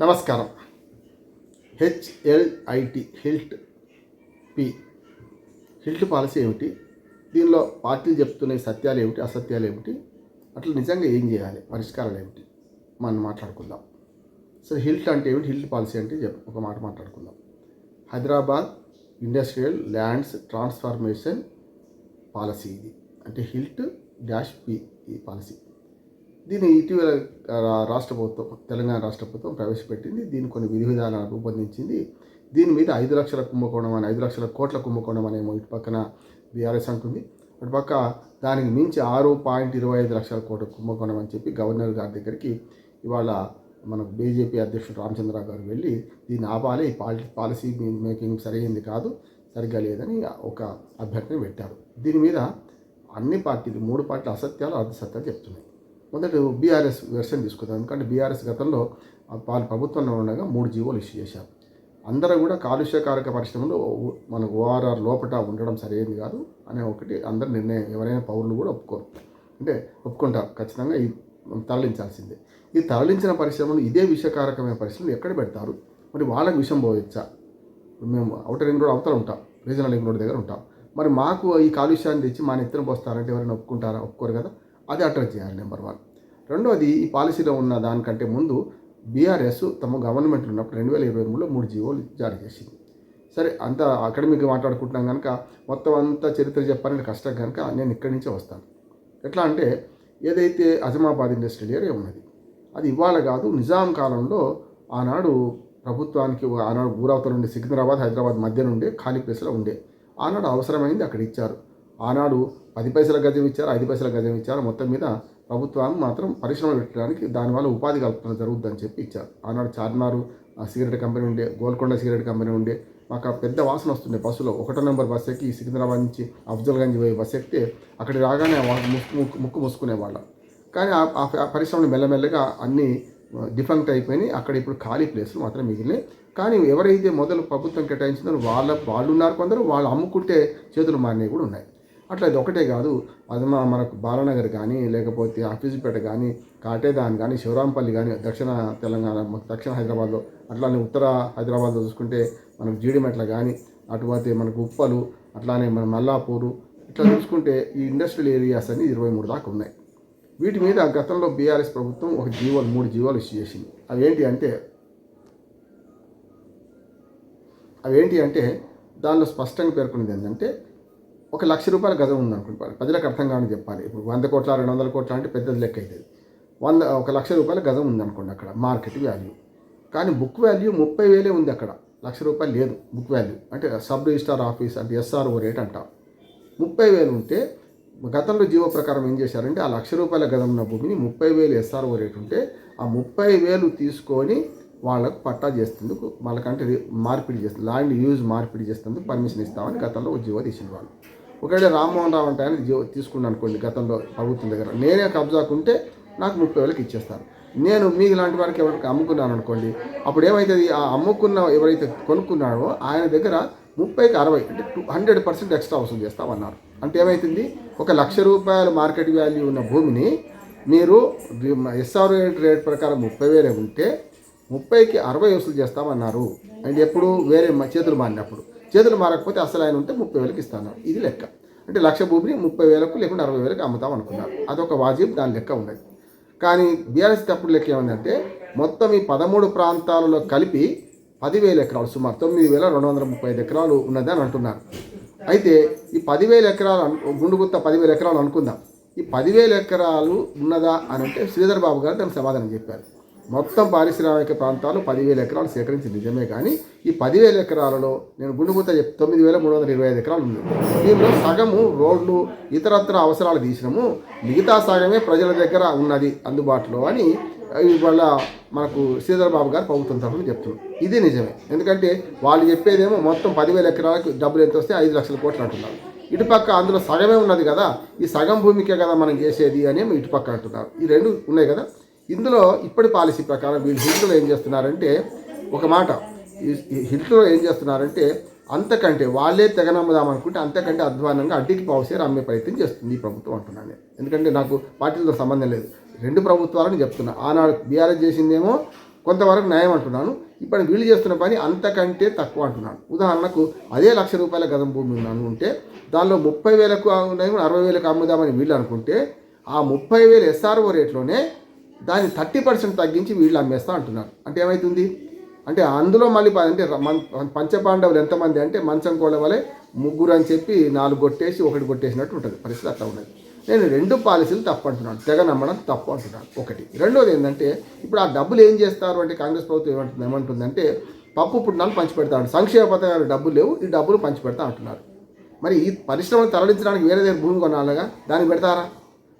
నమస్కారం. HLIT HILT P. HILT policy ఏమిటి? దీనిలో పార్టీలు చెప్తున్న సత్యాలు ఏమిటి అసత్యాలు ఏమిటి? అట్లా నిజంగా ఏం చేయాలి? పరిష్కారాలు ఏమిటి? మనం మాట్లాడుకుందాం. సరే హిల్ట్ అంటే ఏమిటి? హిల్ట్ పాలసీ అంటే చెప్ ఒక మాట మాట్లాడుకుందాం. Hyderabad industrial lands transformation policy ఇది. అంటే హిల్ట్ డాష్ పి ఈ పాలసీ. దీన్ని ఇటీవల రాష్ట్ర ప్రభుత్వం తెలంగాణ రాష్ట్ర ప్రభుత్వం ప్రవేశపెట్టింది. దీన్ని కొన్ని విధి విధానాలు రూపొందించింది. దీని మీద ఐదు లక్షల కుంభకోణం అని ఐదు లక్షల కోట్ల కుంభకోణం అనేమో ఇటు పక్కన బీఆర్ఎస్ అంటుంది. అటు పక్క దానికి మించి ఆరు పాయింట్ ఇరవై ఐదు లక్షల కోట్ల కుంభకోణం అని చెప్పి గవర్నర్ గారి దగ్గరికి ఇవాళ మన బీజేపీ అధ్యక్షుడు రామచంద్రరావు గారు వెళ్ళి దీన్ని ఆపాలి ఈ పాలి పాలసీ మేకింగ్ సరైంది కాదు సరిగ్గా లేదని ఒక అభ్యర్థన పెట్టారు. దీని మీద అన్ని పార్టీలు మూడు పార్టీలు అసత్యాలు అర్ధసత్యాలు చెప్తున్నాయి. మొదట బీఆర్ఎస్ వెర్షన్ తీసుకుందాం. ఎందుకంటే బీఆర్ఎస్ గతంలో పాలు ప్రభుత్వంలో ఉండగా మూడు జీవోలు ఇష్యూ చేశారు. అందరూ కూడా కాలుష్యకారక పరిశ్రమలో మన ఓఆర్ఆర్ లోపట ఉండడం సరైనది కాదు అనే ఒకటి అందరు నిర్ణయం. ఎవరైనా పౌరులు కూడా ఒప్పుకోరు. అంటే ఒప్పుకుంటారు. ఖచ్చితంగా ఈ తరలించాల్సిందే. ఈ తరలించిన పరిశ్రమలు ఇదే విషకారకమైన పరిశ్రమలు ఎక్కడ పెడతారు? మరి వాళ్ళకి విషం పోయొచ్చా? మేము అవుటర్ రింగ్ రోడ్ అవతల ఉంటాం. రీజనల్ రింగ్ రోడ్ దగ్గర ఉంటాం. మరి మాకు ఈ కాలుష్యాన్ని తెచ్చి మా నెత్తిన పోస్తారంటే ఎవరైనా ఒప్పుకుంటారా? ఒప్పుకోరు కదా. అది అడ్రస్ చేయాలి నెంబర్ వన్ రెండోది ఈ పాలసీలో ఉన్న దానికంటే ముందు బీఆర్ఎస్ తమ గవర్నమెంట్లో ఉన్నప్పుడు రెండు వేల ఇరవై మూడులో మూడు జీవోలు జారీ చేసింది. సరే అంత అకాడమిక్ మాట్లాడుకుంటున్నాం కనుక మొత్తం అంతా చరిత్ర చెప్పాలంటే కష్టం కనుక నేను ఇక్కడి నుంచే వస్తాను. ఎట్లా అంటే ఏదైతే అజమాబాద్ ఇండస్ట్రియల్ ఏరియా ఉన్నది అది ఇవాళ కాదు నిజాం కాలంలో ఆనాడు ప్రభుత్వానికి ఆనాడు ఊరవతల నుండి సికింద్రాబాద్ హైదరాబాద్ మధ్య నుండే ఖాళీ ప్లేస్లో ఉండే. ఆనాడు అవసరమైంది అక్కడ ఇచ్చారు. ఆనాడు పది పైసల గజం ఇచ్చారు ఐదు పైసల గజం ఇచ్చారు. మొత్తం మీద ప్రభుత్వాన్ని మాత్రం పరిశ్రమలు పెట్టడానికి దానివల్ల ఉపాధి కల్పన జరుగుతుందని చెప్పి ఇచ్చారు. ఆనాడు చార్మినారు ఆ సిగరెట్ కంపెనీ ఉండే గోల్కొండ సిగరెట్ కంపెనీ ఉండే మాకు పెద్ద వాసన వస్తుండే బస్సులో. ఒకటో నెంబర్ బస్ ఎక్కి సికింద్రాబాద్ నుంచి అఫ్జల్గంజ్ పోయే బస్సు ఎక్కితే అక్కడికి రాగానే ముక్కు ముక్కు ముక్కు మూసుకునేవాళ్ళం కానీ ఆ- పరిశ్రమలు మెల్లమెల్లగా అన్నీ డిఫంక్ట్ అయిపోయినాయి. అక్కడ ఇప్పుడు ఖాళీ ప్లేసులు మాత్రం మిగిలినాయి. కానీ ఎవరైతే మొదలు ప్రభుత్వం కేటాయించిందో వాళ్ళ వాళ్ళు ఉన్నారు కొందరు వాళ్ళు అమ్ముకుంటే చేతులు మారినవి కూడా ఉన్నాయి. అట్లా ఇది ఒకటే కాదు అది మనకు బాలనగర్ కానీ లేకపోతే ఆఫీసుపేట కానీ కాటేదాన్ కానీ శివరాంపల్లి కానీ దక్షిణ తెలంగాణ దక్షిణ హైదరాబాద్లో అట్లానే ఉత్తర హైదరాబాద్లో చూసుకుంటే మనకు జీడిమెట్ల కానీ అటుపోతే మనకు ఉప్పలు అట్లానే మన మల్లాపూరు ఇట్లా చూసుకుంటే ఈ ఇండస్ట్రియల్ ఏరియాస్ అన్ని ఇరవై మూడు దాకా ఉన్నాయి. వీటి మీద గతంలో బీఆర్ఎస్ ప్రభుత్వం ఒక జీవోలు మూడు జీవోలు ఇష్యూ చేసింది. అవి ఏంటి అంటే అవేంటి అంటే దానిలో స్పష్టంగా పేర్కొన్నది ఏంటంటే ఒక లక్ష రూపాయల గజం ఉందనుకుంటారు ప్రజలకు అర్థం కానీ చెప్పాలి. ఇప్పుడు వంద కోట్ల రెండు వందల కోట్ల అంటే పెద్దది లెక్క అవుతుంది వంద ఒక లక్ష రూపాయల గజం ఉందనుకోండి అక్కడ మార్కెట్ వాల్యూ కానీ బుక్ వాల్యూ ముప్పై వేలే ఉంది అక్కడ. లక్ష రూపాయలు లేదు బుక్ వాల్యూ అంటే సబ్ రిజిస్టార్ ఆఫీస్ అంటే ఎస్ఆర్ఓ రేట్ అంటాం. ముప్పై వేలు ఉంటే గతంలో జీవో ప్రకారం ఏం చేశారంటే ఆ లక్ష రూపాయల గదం ఉన్న భూమిని ముప్పై వేలు ఎస్ఆర్ఓ రేట్ ఉంటే ఆ ముప్పై వేలు తీసుకొని వాళ్ళకు పట్టా చేస్తుందుకు వాళ్ళకంటే మార్పిడి చేస్తుంది ల్యాండ్ యూజ్ మార్పిడి చేస్తుందుకు పర్మిషన్ ఇస్తామని గతంలో ఒక జీవో తీసిన వాళ్ళు. ఒకవేళ రామ్మోహన్ రావు అంటే ఆయన తీసుకున్నాను అనుకోండి గతంలో ప్రభుత్వం దగ్గర. నేనే కబ్జాకుంటే నాకు ముప్పై వేలకు ఇచ్చేస్తారు. నేను మీకు లాంటి వారికి ఎవరికి అమ్ముకున్నాను అనుకోండి అప్పుడు ఏమవుతుంది ఆ అమ్ముకున్న ఎవరైతే కొనుక్కున్నాడో ఆయన దగ్గర ముప్పైకి అరవై అంటే టూ హండ్రెడ్ పర్సెంట్ ఎక్స్ట్రా వసూలు చేస్తామన్నారు. అంటే ఏమవుతుంది ఒక లక్ష రూపాయల మార్కెట్ వాల్యూ ఉన్న భూమిని మీరు ఎస్ఆర్ రేట్ ప్రకారం ముప్పై వేలే ఉంటే ముప్పైకి అరవై వసూలు చేస్తామన్నారు. అండ్ ఎప్పుడు? వేరే చేతులు మారినప్పుడు. చేతులు మారకపోతే అసలు ఆయన ఉంటే ముప్పై వేలకు ఇస్తాను. ఇది లెక్క. అంటే లక్ష భూమిని ముప్పై వేలకు లేకుండా అరవై వేలకు అమ్ముతాం అనుకున్నారు. అదొక వాజిబ్ దాని లెక్క ఉన్నది కానీ బీఆర్ఎస్ తప్పుడు లెక్క ఏమందంటే మొత్తం ఈ పదమూడు ప్రాంతాలలో కలిపి పదివేల ఎకరాలు సుమారు తొమ్మిది వేల రెండు వందల ముప్పై ఐదు ఎకరాలు ఉన్నది అని అంటున్నారు. అయితే ఈ పదివేల ఎకరాలు గుండుగుత్త పదివేల ఎకరాలు అనుకుందాం. ఈ పదివేల ఎకరాలు ఉన్నదా అని అంటే శ్రీధర్ బాబు గారు దానికి సమాధానం చెప్పారు. మొత్తం పారిశ్రామిక ప్రాంతాలు పదివేల ఎకరాలు సేకరించి నిజమే కానీ ఈ పదివేల ఎకరాలలో నేను గుండుగుత తొమ్మిది వేల మూడు వందల ఇరవై ఐదు ఎకరాలు ఉంది. దీనిలో సగము రోడ్లు ఇతరత్ర అవసరాలు తీసినాము మిగతా సగమే ప్రజల దగ్గర ఉన్నది అందుబాటులో అని ఇవాళ మనకు శ్రీధర్ బాబు గారు ప్రభుత్వం తరఫున చెప్తున్నారు ఇది నిజమే. ఎందుకంటే వాళ్ళు చెప్పేదేమో మొత్తం పదివేల ఎకరాలకు డబ్బులు ఎంత వస్తే ఐదు లక్షల కోట్లు అంటున్నారు. ఇటుపక్క అందులో సగమే ఉన్నది కదా ఈ సగం భూమికే కదా మనం చేసేది అని ఇటుపక్క అంటున్నారు. ఈ రెండు ఉన్నాయి కదా? ఇందులో ఇప్పటి పాలసీ ప్రకారం వీళ్ళు హిల్ట్లో ఏం చేస్తున్నారంటే ఒక మాట ఈ- ఏం చేస్తున్నారంటే అంతకంటే వాళ్ళే తెగనమ్ముదాం అనుకుంటే అంతకంటే అధ్వానంగా అడ్డికి పావుసేరు అమ్మే ప్రయత్నం చేస్తుంది ఈ ప్రభుత్వం అంటున్నాను నేను. ఎందుకంటే నాకు పార్టీలతో సంబంధం లేదు. రెండు ప్రభుత్వాలని చెప్తున్నా. ఆనాడు బీఆర్ఎస్ చేసిందేమో కొంతవరకు న్యాయం అంటున్నాను. ఇప్పుడు వీళ్ళు చేస్తున్న పని అంతకంటే తక్కువ అంటున్నాను. ఉదాహరణకు అదే లక్ష రూపాయల గదం భూమి అనుకుంటే దానిలో ముప్పై వేలకు అరవై వేలకు అమ్ముదామని వీళ్ళు అనుకుంటే ఆ ముప్పై వేలు ఎస్ఆర్ఓ రేట్లోనే దాన్ని థర్టీ పర్సెంట్ తగ్గించి వీళ్ళు అమ్మేస్తా అంటున్నారు. అంటే ఏమవుతుంది అంటే అందులో మళ్ళీ అంటే పంచపాండవులు ఎంతమంది అంటే మంచం కోళ్ళ వలె ముగ్గురు అని చెప్పి నాలుగు కొట్టేసి ఒకటి కొట్టేసినట్టు ఉంటుంది. పరిస్థితి అట్లా ఉన్నది. నేను రెండు పాలసీలు తప్పు అంటున్నాను. తెగ నమ్మడం తప్పు అంటున్నాను. ఒకటి. రెండోది ఏంటంటే ఇప్పుడు ఆ డబ్బులు ఏం చేస్తారు అంటే కాంగ్రెస్ ప్రభుత్వం ఏమంటుంది ఏమంటుందంటే పప్పు పుట్టినాలు పంచిపెడతా సంక్షేమ పథకాలు డబ్బులు లేవు ఈ డబ్బులు పంచిపెడతా అంటున్నారు. మరి ఈ పరిశ్రమను తరలించడానికి వేరే దగ్గర భూమి కొనాలగా? దానికి పెడతారా?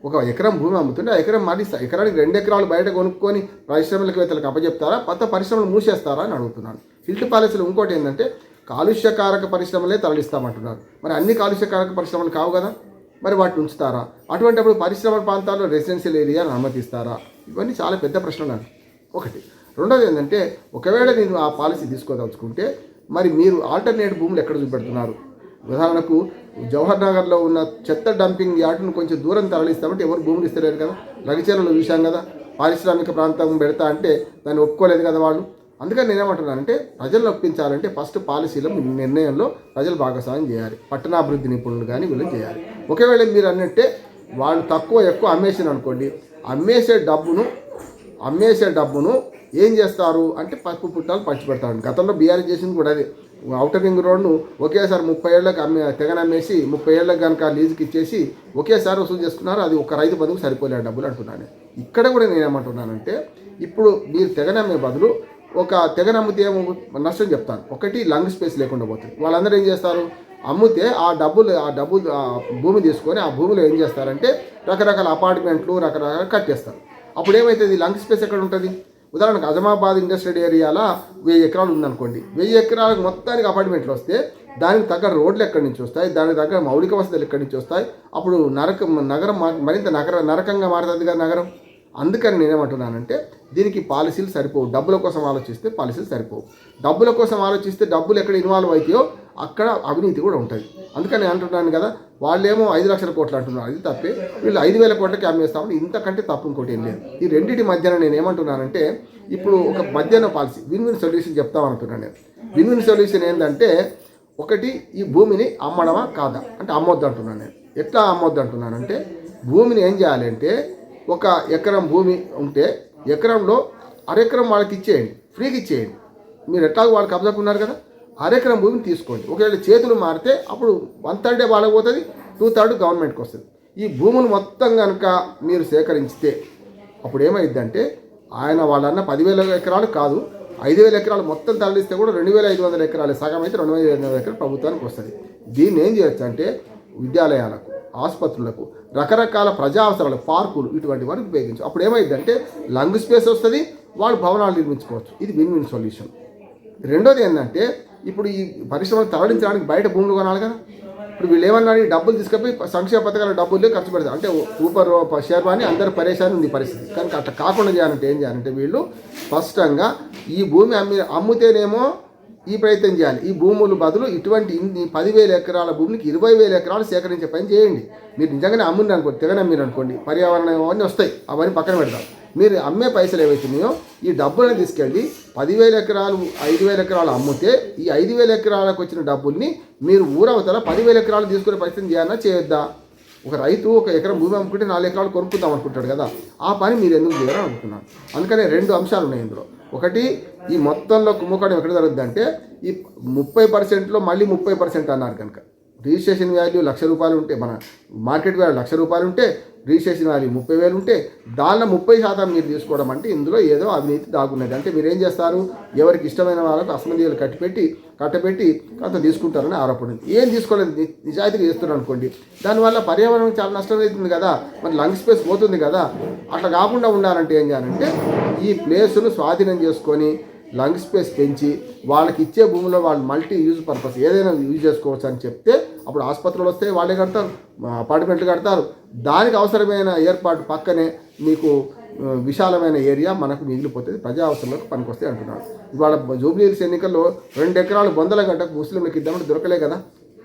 ఒక ఎకరం భూమి అమ్ముతుంటే ఆ ఎకరం మరి ఎకరానికి రెండు ఎకరాలు బయట కొనుక్కొని పరిశ్రమలకు అప్పచెప్తారా? కొత్త పరిశ్రమలు మూసేస్తారా అని అడుగుతున్నాను. హిల్ట్ ప్యాలెస్లో ఇంకోటి ఏంటంటే కాలుష్యకారక పరిశ్రమలే తరలిస్తామంటున్నారు. మరి అన్ని కాలుష్యకారక పరిశ్రమలు కావు కదా? మరి వాటిని ఉంచుతారా? అటువంటిప్పుడు పరిశ్రమ ప్రాంతాల్లో రెసిడెన్షియల్ ఏరియాను అనుమతిస్తారా? ఇవన్నీ చాలా పెద్ద ప్రశ్నలు అండి. ఒకటి. రెండోది ఏంటంటే ఒకవేళ నేను ఆ పాలసీ తీసుకోదలుచుకుంటే మరి మీరు ఆల్టర్నేట్ భూములు ఎక్కడ చూపెడుతున్నారు? ఉదాహరణకు జవహర్ నగర్లో ఉన్న చెత్త డంపింగ్ యార్డును కొంచెం దూరం తరలిస్తామంటే ఎవరు భూములు ఇస్తలేరు కదా. లగచర్లలో చూశాం కదా. పారిశ్రామిక ప్రాంతం పెడతా అంటే దాన్ని ఒప్పుకోలేదు కదా వాళ్ళు. అందుకని నేనేమంటున్నానంటే ప్రజలను ఒప్పించాలంటే ఫస్ట్ పాలసీలో మీ నిర్ణయంలో ప్రజలు భాగస్వామ్యం చేయాలి. పట్టణాభివృద్ధి నిపుణులు కానీ వీళ్ళు చేయాలి. ఒకవేళ మీరు అన్నట్టే వాళ్ళు తక్కువ ఎక్కువ అమ్మేసిన అనుకోండి అమ్మేసే డబ్బును అమ్మేసే డబ్బును ఏం చేస్తారు అంటే పప్పు పుట్టాలు పంచిపెడతారు. గతంలో బీఆర్ చేసింది కూడా అదే. అవుటర్ రింగ్ రోడ్ను ఒకేసారి ముప్పై ఏళ్ళకి అమ్మే తెగనమ్మేసి ముప్పై ఏళ్ళకి కనుక లీజుకి ఇచ్చేసి ఒకేసారి వసూలు చేసుకున్నారు అది ఒక రైతు బదులు సరిపోలే డబ్బులు అంటున్నాను. ఇక్కడ కూడా నేను ఏమంటున్నానంటే ఇప్పుడు మీరు తెగనమ్మే బదులు ఒక తెగనమ్మితే ఏమో నష్టం చెప్తాను ఒకటి లంగ్ స్పేస్ లేకుండా పోతుంది. వాళ్ళందరూ ఏం చేస్తారు? అమ్మితే ఆ డబ్బులు ఆ డబ్బులు ఆ భూమి తీసుకొని ఆ భూమిలో ఏం చేస్తారంటే రకరకాల అపార్ట్మెంట్లు రకరకాల కట్టేస్తారు. అప్పుడు ఏమవుతుంది లంగ్ స్పేస్ ఎక్కడ ఉంటుంది? ఉదాహరణకు అజమాబాద్ ఇండస్ట్రియల్ ఏరియాలో వెయ్యి ఎకరాలు ఉందనుకోండి. వెయ్యి ఎకరాలకు మొత్తానికి అపార్ట్మెంట్లు వస్తే దానికి తగ్గ రోడ్లు ఎక్కడి నుంచి వస్తాయి? దానికి తగ్గ మౌలిక వసతులు ఎక్కడి నుంచి వస్తాయి? అప్పుడు నరక నగరం మరింత నగర నరకంగా మారుతుంది కదా నగరం. అందుకని నేనేమంటున్నానంటే దీనికి పాలసీలు సరిపోవు. డబ్బుల కోసం ఆలోచిస్తే పాలసీలు సరిపోవు. డబ్బుల కోసం ఆలోచిస్తే డబ్బులు ఎక్కడ ఇన్వాల్వ్ అవుతాయో అక్కడ అవినీతి కూడా ఉంటుంది అందుకని అంటున్నాను కదా వాళ్ళేమో ఐదు లక్షల కోట్లు అంటున్నారు. అది తప్పే. వీళ్ళు ఐదు వేల కోట్లకి అమ్మేస్తామని ఇంతకంటే తప్పు ఇంకోటి ఏం లేదు. ఈ రెండింటి మధ్యన నేను ఏమంటున్నానంటే ఇప్పుడు ఒక మధ్యాహ్న పాలసీ విన్ విన్ సొల్యూషన్ చెప్తామనుకున్నాను నేను. విన్ విన్ సొల్యూషన్ ఏంటంటే ఒకటి ఈ భూమిని అమ్మడమా కాదా? అంటే అమ్మొద్దు అంటున్నాను నేను. ఎట్లా అమ్మొద్దు అంటున్నానంటే భూమిని ఏం చేయాలి అంటే ఒక ఎకరం భూమి ఉంటే ఎకరంలో అరెకరం వాళ్ళకి ఇచ్చేయండి. ఫ్రీకి ఇచ్చేయండి. మీరు ఎట్లాగో వాళ్ళు కబ్జాకున్నారు కదా? అరెకరం భూమిని తీసుకోండి. ఒకవేళ చేతులు మారితే అప్పుడు వన్ థర్డే వాళ్ళకి పోతుంది టూ థర్డ్ గవర్నమెంట్కి వస్తుంది. ఈ భూములు మొత్తం కనుక మీరు సేకరించితే అప్పుడు ఏమైందంటే ఆయన వాళ్ళన్న పదివేల ఎకరాలు కాదు ఐదు వేల ఎకరాలు మొత్తం తరలిస్తే కూడా రెండు వేల ఐదు వందల ఎకరాలు సగం అయితే రెండు వేల ఐదు వందల ఎకరాలు ప్రభుత్వానికి వస్తుంది. దీన్ని ఏం చేయొచ్చు అంటే విద్యాలయాలకు ఆసుపత్రులకు రకరకాల ప్రజా అవసరాలు పార్కులు ఇటువంటి వాటికి ఉపయోగించు అప్పుడు ఏమైందంటే లంగ్ స్పేస్ వస్తుంది వాళ్ళు భవనాలు నిర్మించుకోవచ్చు. ఇది విన్ విన్ సొల్యూషన్. రెండోది ఏంటంటే ఇప్పుడు ఈ పరిశ్రమలు తరలించడానికి బయట భూములు కొనాలి కదా. ఇప్పుడు వీళ్ళు ఏమన్నారు ఈ డబ్బులు తీసుకపోయి సంక్షేమ పథకాల డబ్బులు ఖర్చు పెడతారు. అంటే ఊపర్ షేర్వాణి అందరు పరేషాని ఉంది పరిస్థితి. కనుక అట్లా కాకుండా చేయాలంటే ఏం చేయాలంటే వీళ్ళు స్పష్టంగా ఈ భూమి అమ్మి అమ్ముతేనేమో ఈ ప్రయత్నం చేయాలి. ఈ భూములు బదులు ఇటువంటి ఇన్ని పదివేల ఎకరాల భూమికి ఇరవై వేల ఎకరాలు సేకరించే పని చేయండి. మీరు నిజంగానే అమ్ముంది అనుకోండి తెగనమ్మిరు అనుకోండి పర్యావరణం అవన్నీ వస్తాయి అవన్నీ పక్కన పెడతాం. మీరు అమ్మే పైసలు ఏవైతున్నాయో ఈ డబ్బులను తీసుకెళ్ళి పదివేల ఎకరాలు ఐదు వేల ఎకరాలు అమ్మితే ఈ ఐదు వేల ఎకరాలకు వచ్చిన డబ్బుల్ని మీరు ఊరవతల పదివేల ఎకరాలు తీసుకునే పరిస్థితి చేయాలన్నా చేయొద్దా? ఒక రైతు ఒక ఎకరం భూమి అమ్ముకుంటే నాలుగు ఎకరాలు కొనుక్కుందాం అనుకుంటాడు కదా. ఆ పని మీరు ఎందుకు చేయాలని అనుకున్నాను అందుకనే రెండు అంశాలు ఉన్నాయి ఇందులో. ఒకటి ఈ మొత్తంలో కుంభకోణం ఎక్కడ జరుగుద్ది అంటే ఈ ముప్పై పర్సెంట్లో మళ్ళీ ముప్పై పర్సెంట్ అన్నారు కనుక. రిజిస్ట్రేషన్ వాల్యూ లక్ష రూపాయలు ఉంటే మన మార్కెట్ వాల్యూ లక్ష రూపాయలు ఉంటే రిజిస్ట్రేషన్ వాల్యూ ముప్పై వేలు ఉంటే దానిలో ముప్పై శాతం మీరు తీసుకోవడం అంటే ఇందులో ఏదో అవినీతి దాగున్నది. అంటే మీరు ఏం చేస్తారు? ఎవరికి ఇష్టమైన వాళ్ళకు అసమంధిలు కట్టిపెట్టి కట్టపెట్టి కొంత తీసుకుంటారని ఆరోపణ ఏం తీసుకోలేదు? నిజాయితీగా చేస్తున్నారు అనుకోండి. దానివల్ల పర్యావరణం చాలా నష్టం అవుతుంది కదా. మరి లంగ్ స్పేస్ పోతుంది కదా. అట్లా కాకుండా ఉండాలంటే ఏం చేయాలంటే ఈ ప్లేసును స్వాధీనం చేసుకొని లంగ్ స్పేస్ పెంచి వాళ్ళకి ఇచ్చే భూమిలో వాళ్ళు మల్టీ యూజ్ పర్పస్ ఏదైనా యూజ్ చేసుకోవచ్చు అని చెప్తే అప్పుడు ఆసుపత్రులు వస్తే వాళ్ళే కడతారు అపార్ట్మెంట్ అపార్ట్మెంట్లు కడతారు. దానికి అవసరమైన ఏర్పాటు పక్కనే మీకు విశాలమైన ఏరియా మనకు మిగిలిపోతుంది ప్రజా అవసరంలోకి పనికొస్తాయి అంటున్నాడు ఇవాళ జూబ్లీహిల్స్ ఎన్నికల్లో రెండు ఎకరాలు బొందల గంటకు ముస్లింలకు ఇద్దామంటే దొరకలే కదా.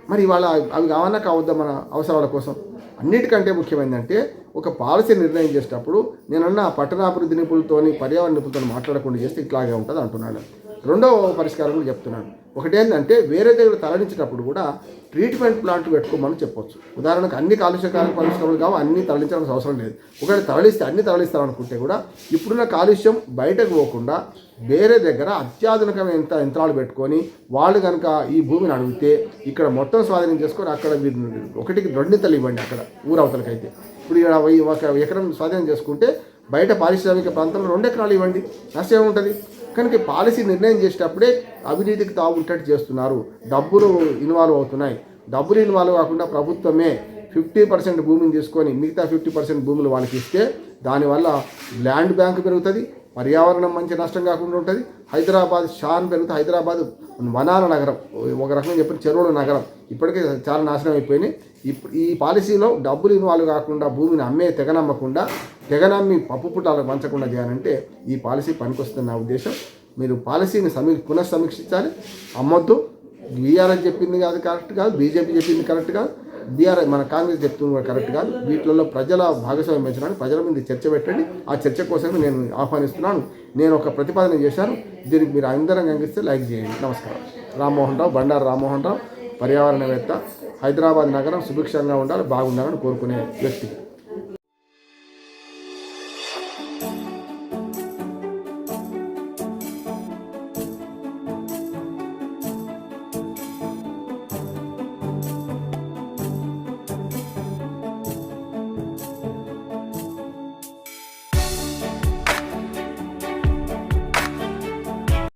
మరి ఇవాళ అవి కావన్నా కావద్దా మన అవసరాల కోసం? అన్నిటికంటే ముఖ్యమైనదంటే ఒక పాలసీ నిర్ణయం చేసేటప్పుడు నేనన్న పట్టణాభివృద్ధి నిపుణులతోని పర్యావరణ నిపుణులతో మాట్లాడకుండా చేస్తే ఇట్లాగే ఉంటుంది అంటున్నాను రెండవ పరిష్కారం కూడా చెప్తున్నాను. ఒకటేంటంటే వేరే దగ్గర తరలించేటప్పుడు కూడా ట్రీట్మెంట్ ప్లాంట్ పెట్టుకోమని చెప్పొచ్చు. ఉదాహరణకు అన్ని కాలుష్యకాల పరిష్కారాలు కావు అన్ని తరలించాల్సిన అవసరం లేదు. ఒకవేళ తరలిస్తే అన్ని తరలిస్తామనుకుంటే కూడా ఇప్పుడున్న కాలుష్యం బయటకు పోకుండా వేరే దగ్గర అత్యాధునికమైన యంత్ర- యంత్రాలు పెట్టుకొని వాళ్ళు కనుక ఈ భూమిని అడిగితే ఇక్కడ మొత్తం స్వాధీనం చేసుకొని అక్కడ మీరు ఒకటికి రెండింతలు ఇవ్వండి అక్కడ ఊరవతలకైతే. ఇప్పుడు ఇక్కడ ఒక ఎకరం స్వాధీనం చేసుకుంటే బయట పారిశ్రామిక ప్రాంతంలో రెండు ఎకరాలు ఇవ్వండి. నష్టం ఏముంటుంది? కనుక పాలసీ నిర్ణయం చేసేటప్పుడే అవినీతికి తాగుంటట్టు చేస్తున్నారు. డబ్బులు ఇన్వాల్వ్ అవుతున్నాయి. డబ్బులు ఇన్వాల్వ్ కాకుండా ప్రభుత్వమే ఫిఫ్టీ పర్సెంట్ భూమిని తీసుకొని మిగతా ఫిఫ్టీ పర్సెంట్ భూములు వాళ్ళకి ఇస్తే దానివల్ల ల్యాండ్ బ్యాంక్ పెరుగుతుంది పర్యావరణం మంచి నష్టం కాకుండా ఉంటుంది. హైదరాబాద్ షాన్ పెరుగుతుంది. హైదరాబాద్ వనాల నగరం ఒక రకంగా చెప్పిన చెరువుల నగరం. ఇప్పటికే చాలా నాశనం అయిపోయినాయి. ఈ పాలసీలో డబ్బులు ఇన్వాల్వ్ కాకుండా భూమిని అమ్మే తెగనమ్మకుండా తెగనమ్మి పప్పు పుట్టాలకు పంచకుండా చేయాలంటే ఈ పాలసీ పనికొస్తుంది నా ఉద్దేశం. మీరు పాలసీని సమీ పునఃసమీక్షించాలి. అమ్మొద్దు. బీఆర్ఎస్ చెప్పింది కాదు కరెక్ట్ కాదు. బీజేపీ చెప్పింది కరెక్ట్ కాదు. బీఆర్ఎస్ మన కాంగ్రెస్ చెప్తుంది కూడా కరెక్ట్ కాదు. వీటిలో ప్రజల భాగస్వామ్యం పెంచడానికి ప్రజల మీద చర్చ పెట్టండి. ఆ చర్చ కోసమే నేను ఆహ్వానిస్తున్నాను. నేను ఒక ప్రతిపాదన చేశాను. దీనికి మీరు అందరం అంగిస్తే లైక్ చేయండి. నమస్కారం. రామ్మోహన్ రావు బండారు రామ్మోహన్ రావు. పర్యావరణవేత్త హైదరాబాద్ నగరం సుభిక్షంగా ఉండాలి బాగుండాలని కోరుకునే వ్యక్తి.